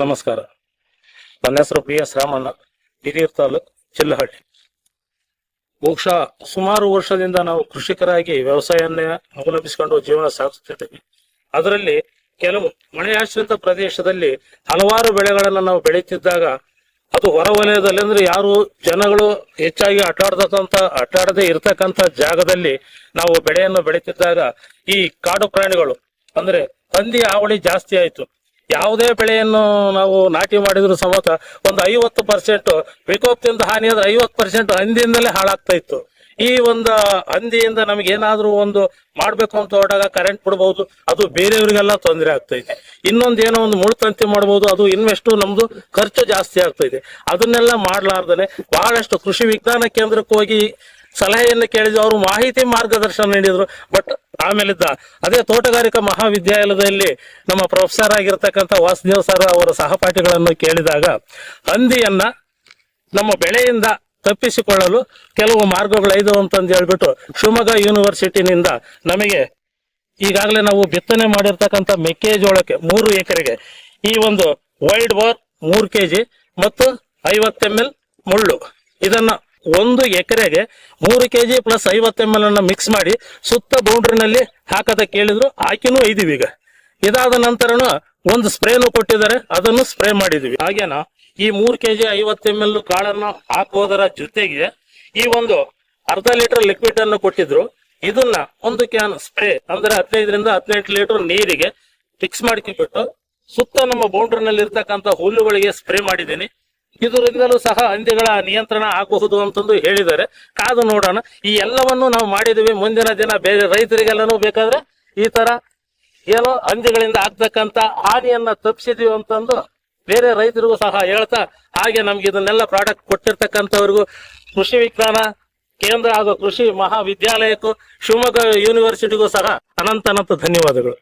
ನಮಸ್ಕಾರ. ನನ್ನ ಹೆಸರು ಬಿ ಎಸ್ ರಾಮಣ್ಣ, ಹಿರಿಯೂರು ತಾಲೂಕು ಚಿಲ್ಲಹಳ್ಳಿ. ಬಹುಶಃ ಸುಮಾರು ವರ್ಷದಿಂದ ನಾವು ಕೃಷಿಕರಾಗಿ ವ್ಯವಸಾಯವನ್ನೇ ಅವಲಂಬಿಸಿಕೊಂಡು ಜೀವನ ಸಾಗಿಸುತ್ತಿದ್ದೇವೆ. ಅದರಲ್ಲಿ ಕೆಲವು ಮಳೆಯಾಶ್ರಿತ ಪ್ರದೇಶದಲ್ಲಿ ಹಲವಾರು ಬೆಳೆಗಳನ್ನು ನಾವು ಬೆಳೀತಿದ್ದಾಗ ಅದು ಹೊರವಲಯದಲ್ಲಿ ಅಂದ್ರೆ ಯಾರು ಜನಗಳು ಹೆಚ್ಚಾಗಿ ಆಟಾಡದಂತ ಆಟಾಡದೆ ಇರತಕ್ಕಂತ ಜಾಗದಲ್ಲಿ ನಾವು ಬೆಳೆಯನ್ನು ಬೆಳೀತಿದ್ದಾಗ ಈ ಕಾಡು ಪ್ರಾಣಿಗಳು ಅಂದ್ರೆ ಹಂದಿ ಹಾವಳಿ ಜಾಸ್ತಿ ಆಯ್ತು. ಯಾವುದೇ ಬೆಳೆಯನ್ನು ನಾವು ನಾಟಿ ಮಾಡಿದ್ರು ಸಮೇತ ಒಂದು ಐವತ್ತು ಪರ್ಸೆಂಟ್ ವಿಕೋಪದಿಂದ ಹಾನಿ ಆದ್ರೆ ಐವತ್ತು ಪರ್ಸೆಂಟ್ ಹಂದಿಯಿಂದಲೇ ಹಾಳಾಗ್ತಾ ಇತ್ತು. ಈ ಒಂದು ಹಂದಿಯಿಂದ ನಮ್ಗೆ ಏನಾದ್ರೂ ಒಂದು ಮಾಡ್ಬೇಕು ಅಂತ ಹೊರಟಾಗ ಕರೆಂಟ್ ಬಿಡಬಹುದು ಅದು ಬೇರೆಯವರಿಗೆಲ್ಲ ತೊಂದರೆ ಆಗ್ತೈತೆ ಇನ್ನೊಂದು ಏನೋ ಒಂದು ಮುಳುತಂತಿ ಮಾಡಬಹುದು ಅದು ಇನ್ವೆಸ್ಟ್ ನಮ್ದು ಖರ್ಚು ಜಾಸ್ತಿ ಆಗ್ತೈತೆ ಅದನ್ನೆಲ್ಲ ಮಾಡ್ಲಾರ್ದನೆ ಬಹಳಷ್ಟು ಕೃಷಿ ವಿಜ್ಞಾನ ಕೇಂದ್ರಕ್ಕೆ ಹೋಗಿ ಸಲಹೆಯನ್ನು ಕೇಳಿದ್ವಿ ಅವರು ಮಾಹಿತಿ ಮಾರ್ಗದರ್ಶನ ನೀಡಿದರು. ಬಟ್ ಆಮೇಲಿದ್ದ ಅದೇ ತೋಟಗಾರಿಕಾ ಮಹಾವಿದ್ಯಾಲಯದಲ್ಲಿ ನಮ್ಮ ಪ್ರೊಫೆಸರ್ ಆಗಿರ್ತಕ್ಕಂಥ ವಾಸುದೇವ್ ಸರ್ ಅವರ ಸಹಪಾಠಿಗಳನ್ನು ಕೇಳಿದಾಗ, ಹಂದಿಯನ್ನ ನಮ್ಮ ಬೆಳೆಯಿಂದ ತಪ್ಪಿಸಿಕೊಳ್ಳಲು ಕೆಲವು ಮಾರ್ಗಗಳು ಅಂತಂದು ಹೇಳ್ಬಿಟ್ಟು ಶಿವಮೊಗ್ಗ ಯೂನಿವರ್ಸಿಟಿನಿಂದ ನಮಗೆ ಈಗಾಗಲೇ ನಾವು ಬಿತ್ತನೆ ಮಾಡಿರ್ತಕ್ಕಂಥ ಮೆಕ್ಕೆಜೋಳಕ್ಕೆ ಮೂರು ಎಕರೆಗೆ ಈ ಒಂದು ವೈಲ್ಡ್ ಬೋರ್ ಮೂರು ಕೆಜಿ ಮತ್ತು ಐವತ್ತು ಎಂ ಎಲ್ ಮುಳ್ಳು. ಇದನ್ನ ಒಂದು ಎಕರೆಗೆ ಮೂರು ಕೆಜಿ ಪ್ಲಸ್ ಐವತ್ತು ಎಂ ಎಲ್ ಅನ್ನ ಮಿಕ್ಸ್ ಮಾಡಿ ಸುತ್ತ ಬೌಂಡ್ರಿನಲ್ಲಿ ಹಾಕದ ಕೇಳಿದ್ರು ಹಾಕಿನೂ ಇದೀವಿ ಈಗ. ಇದಾದ ನಂತರನು ಒಂದು ಸ್ಪ್ರೇನು ಕೊಟ್ಟಿದ್ದಾರೆ. ಅದನ್ನು ಸ್ಪ್ರೇ ಮಾಡಿದೀವಿ. ಹಾಗೇನ ಈ ಮೂರು ಕೆಜಿ ಐವತ್ತು ಎಂ ಎಲ್ ಕಾಳನ್ನು ಹಾಕುವುದರ ಜೊತೆಗೆ ಈ ಒಂದು ಅರ್ಧ ಲೀಟರ್ ಲಿಕ್ವಿಡ್ ಅನ್ನು ಕೊಟ್ಟಿದ್ರು. ಇದನ್ನ ಒಂದು ಕ್ಯಾನ್ ಸ್ಪ್ರೇ ಅಂದ್ರೆ ಹದಿನೈದರಿಂದ ಹದಿನೆಂಟು ಲೀಟರ್ ನೀರಿಗೆ ಫಿಕ್ಸ್ ಮಾಡ್ಕೊಂಡ್ಬಿಟ್ಟು ಸುತ್ತ ನಮ್ಮ ಬೌಂಡ್ರಿನಲ್ಲಿ ಇರ್ತಕ್ಕಂಥ ಹುಲ್ಲುಗಳಿಗೆ ಸ್ಪ್ರೇ ಮಾಡಿದ್ದೀನಿ. ಇದರಿಂದಲೂ ಸಹ ಹಂದಿಗಳ ನಿಯಂತ್ರಣ ಆಗಬಹುದು ಅಂತಂದು ಹೇಳಿದ್ದಾರೆ. ಕಾದು ನೋಡೋಣ. ಈ ಎಲ್ಲವನ್ನು ನಾವು ಮಾಡಿದೀವಿ ಮುಂದಿನ ದಿನ ಬೇರೆ ರೈತರಿಗೆಲ್ಲನೂ ಬೇಕಾದ್ರೆ ಈ ತರ ಏನೋ ಹಂದಿಗಳಿಂದ ಆಗ್ತಕ್ಕಂತ ಹಾನಿಯನ್ನ ತಪ್ಪಿಸಿದೀವಿ ಅಂತಂದು ಬೇರೆ ರೈತರಿಗೂ ಸಹ ಹೇಳ್ತಾ, ಹಾಗೆ ನಮ್ಗೆ ಇದನ್ನೆಲ್ಲ ಪ್ರಾಡಕ್ಟ್ ಕೊಟ್ಟಿರ್ತಕ್ಕಂಥವ್ರಿಗೂ ಕೃಷಿ ವಿಜ್ಞಾನ ಕೇಂದ್ರ ಹಾಗೂ ಕೃಷಿ ಮಹಾವಿದ್ಯಾಲಯಕ್ಕೂ ಶಿವಮೊಗ್ಗ ಯೂನಿವರ್ಸಿಟಿಗೂ ಸಹ ಅನಂತ ಅನಂತ ಧನ್ಯವಾದಗಳು.